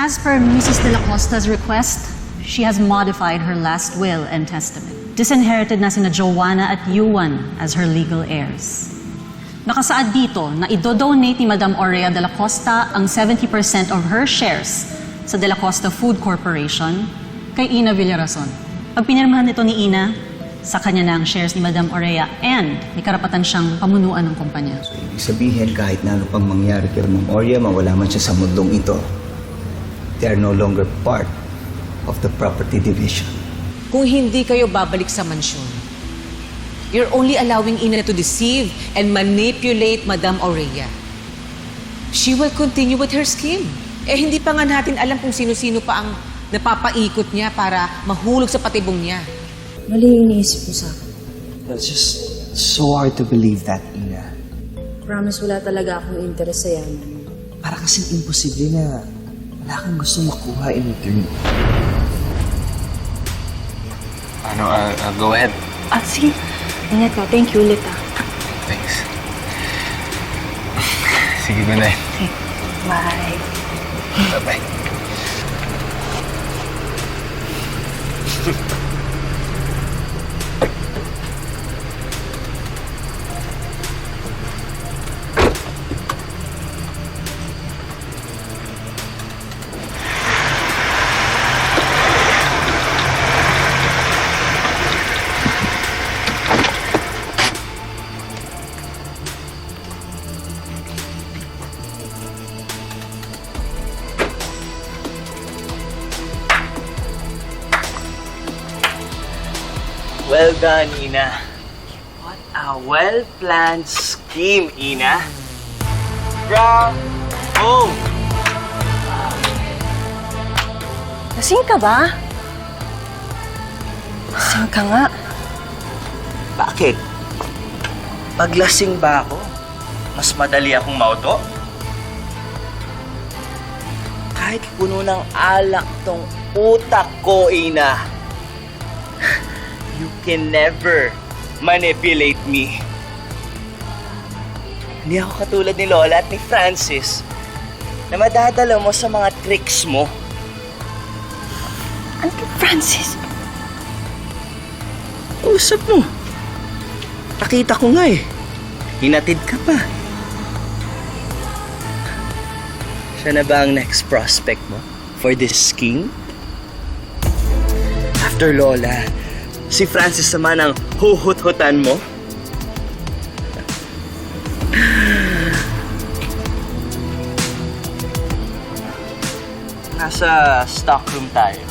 As per Mrs. De La Costa's request, she has modified her last will and testament. Disinherited na sina Joanna at Yuan as her legal heirs. Nakasaad dito na idodonate ni Madam Aurea De La Costa ang 70% of her shares sa De La Costa Food Corporation kay Ina Villarason. Pag pinirmahan nito ni Ina, sa kanya na ang shares ni Madam Aurea and may karapatan siyang pamunuan ng kumpanya. Ibig sabihin, kahit na ano pang mangyari kay Ma'am Oria, mawala man siya sa mundong ito, they are no longer part of the property division. Kung hindi kayo babalik sa mansyon, you're only allowing Ina to deceive and manipulate Madam Aurelia. She will continue with her scheme. Eh, hindi pa nga natin alam kung sino-sino pa ang napapaikot niya para mahulog sa patibong niya. Mali yung iniisip mo sa akin. It's just so hard to believe that, Ina. Promise wala talaga akong interest sa yaman. Para kasing imposible na wala kang gusto makuha in return. Ano, uh, uh, go ahead. Ah, sige. Ingat ka. Thank you ulit ah. Thanks. Sige, good night. Bye. Bye-bye. done, Ina. What a well-planned scheme, Ina. Bravo! Lasing ka ba? Lasing ka nga. Bakit? Paglasing ba ako? Mas madali akong mauto? Kahit puno ng alak tong utak ko, Ina. You can never manipulate me. Hindi ako katulad ni Lola at ni Francis na madadala mo sa mga tricks mo. Auntie Francis, Usap mo. Nakita ko nga eh. Hinatid ka pa. Siya na ba ang next prospect mo for this scheme? After Lola, si Francis naman ang huhut-hutan mo? Nasa stockroom tayo.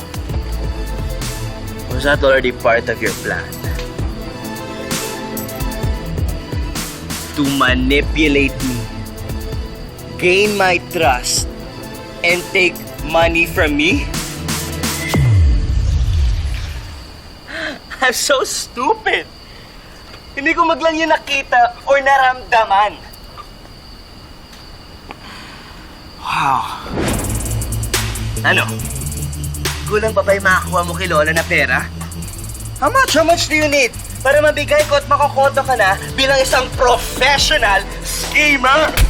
Was that already part of your plan? To manipulate me, gain my trust, and take money from me? I'm so stupid! Hindi ko maglang yun nakita or naramdaman. Wow. Ano? Kulang pa ba yung makakuha mo kay Lola na pera? How much? How much do you need? Para mabigay ko at makokoto ka na bilang isang professional schemer!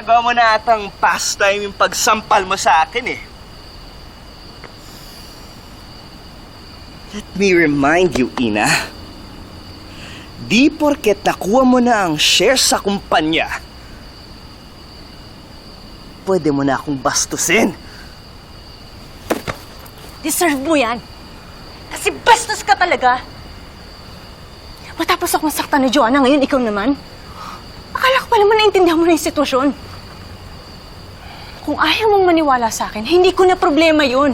Nagawa mo na atang pastime yung pagsampal mo sa akin eh. Let me remind you, Ina. Di porket nakuha mo na ang share sa kumpanya, pwede mo na akong bastusin. deserve mo yan. Kasi bastos ka talaga. Matapos akong saktan ni Joanna, ngayon ikaw naman. Akala ko pa naman naintindihan mo na yung sitwasyon. Kung ayaw mong maniwala sa akin, hindi ko na problema yun.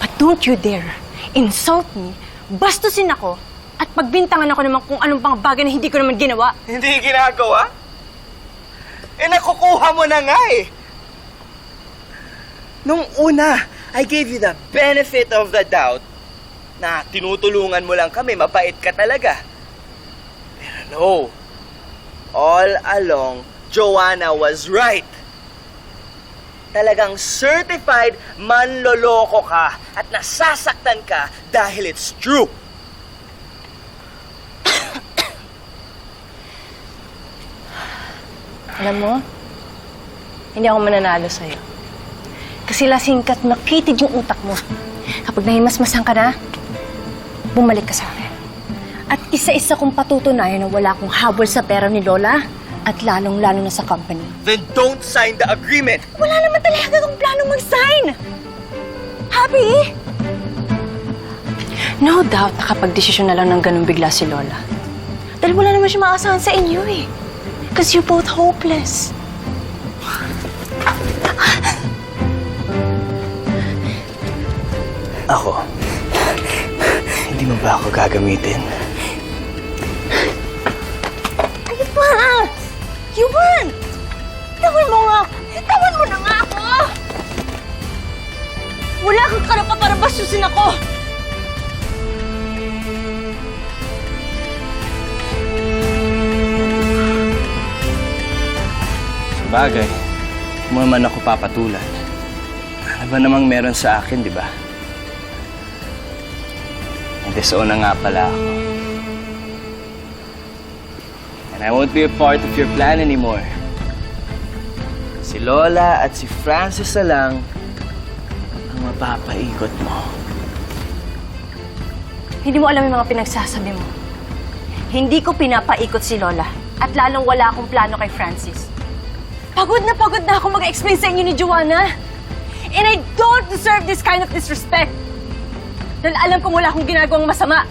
But don't you dare insult me, bastusin ako, at pagbintangan ako naman kung anong pang bagay na hindi ko naman ginawa. Hindi ginagawa? Eh, nakukuha mo na nga eh. Nung una, I gave you the benefit of the doubt na tinutulungan mo lang kami, mabait ka talaga. Pero no. All along, Joanna was right. Talagang certified manloloko ka at nasasaktan ka dahil it's true. Alam mo, hindi ako mananalo sa'yo. Kasi lasing ka't yung utak mo. Kapag nahimasmasan ka na, bumalik ka sa akin. At isa-isa kong patutunayan na wala akong habol sa pera ni Lola at lalong-lalo na sa company. Then don't sign the agreement. Wala naman talaga akong plano mag-sign! Happy? No doubt nakapag-desisyon na lang ng ganun bigla si Lola. Dahil wala naman siya maasahan sa inyo eh. Because you're both hopeless. Ako? Hindi mo ba ako gagamitin? Karapa para basusin ako! Bagay, mo naman ako papatulan. Ano ba namang meron sa akin, di ba? Nagdeso na nga pala ako. And I won't be a part of your plan anymore. Si Lola at si Francis na lang ang mapapaikot mo. Hindi mo alam yung mga pinagsasabi mo. Hindi ko pinapaikot si Lola. At lalong wala akong plano kay Francis. Pagod na pagod na ako mag-explain sa inyo ni Joanna. And I don't deserve this kind of disrespect. Dahil alam kong wala akong ginagawang masama.